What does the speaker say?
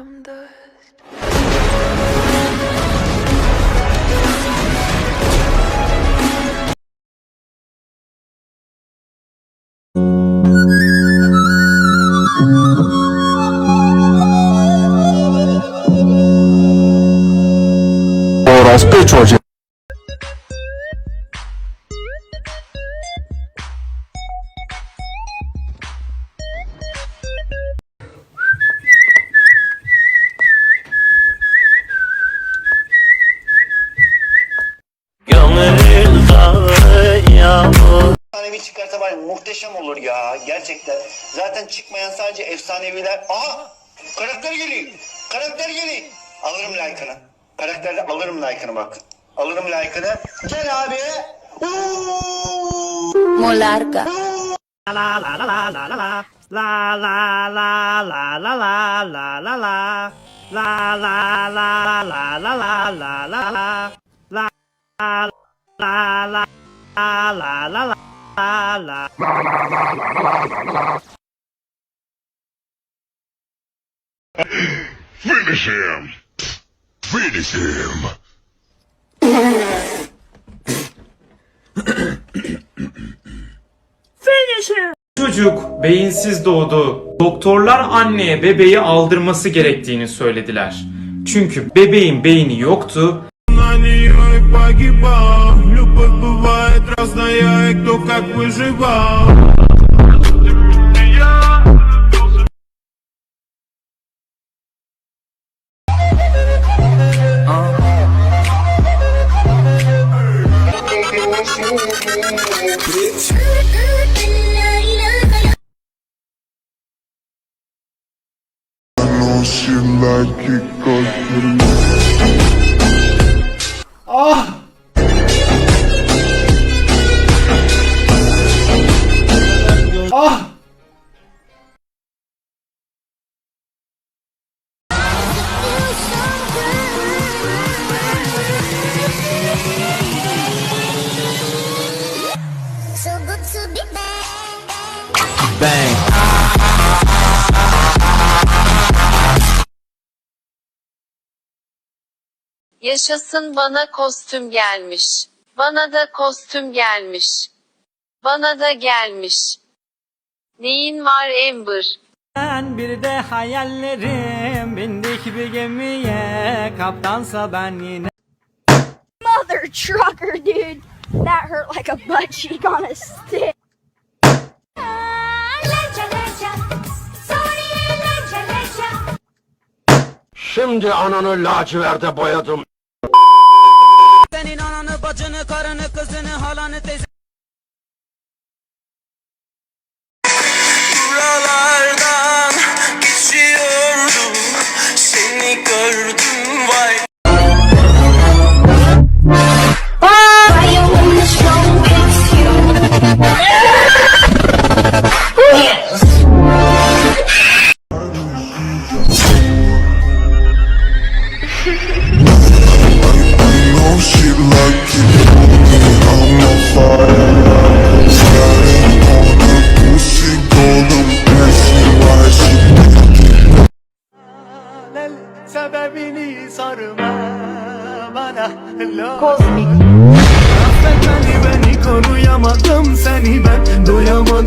from dust. Oraz. Muhteşem olur ya gerçekten. Zaten çıkmayan sadece efsaneviler. Aha karakter geliyor. Karakter geliyor. Alırım like'ını. Karakterde alırım like'ını bak. Alırım like'ını. Gel abi. Molarga. La la la la la la la La la la la la la la la la La la la la la la la la la La la la la la la la la la Finish him! Finish him! Çocuk beyinsiz doğdu. Doktorlar anneye bebeği aldırması gerektiğini söylediler. Çünkü bebeğin beyni yoktu. Разная, и кто как выживал she like it cause Ah! Ah! Back. Yaşasın bana kostüm gelmiş. Bana da kostüm gelmiş. Bana da gelmiş. Neyin var Amber? Ben bir de hayallerim bindik bir gemiye kaptansa ben yine mother trucker, dude. That hurt like a butt cheek on a stick. Şimdi ananı laciverde boyadım. Senin ananı bacını karını kızını halanı teyze bana Kozmik Affet beni beni koruyamadım seni ben. Doyamadım.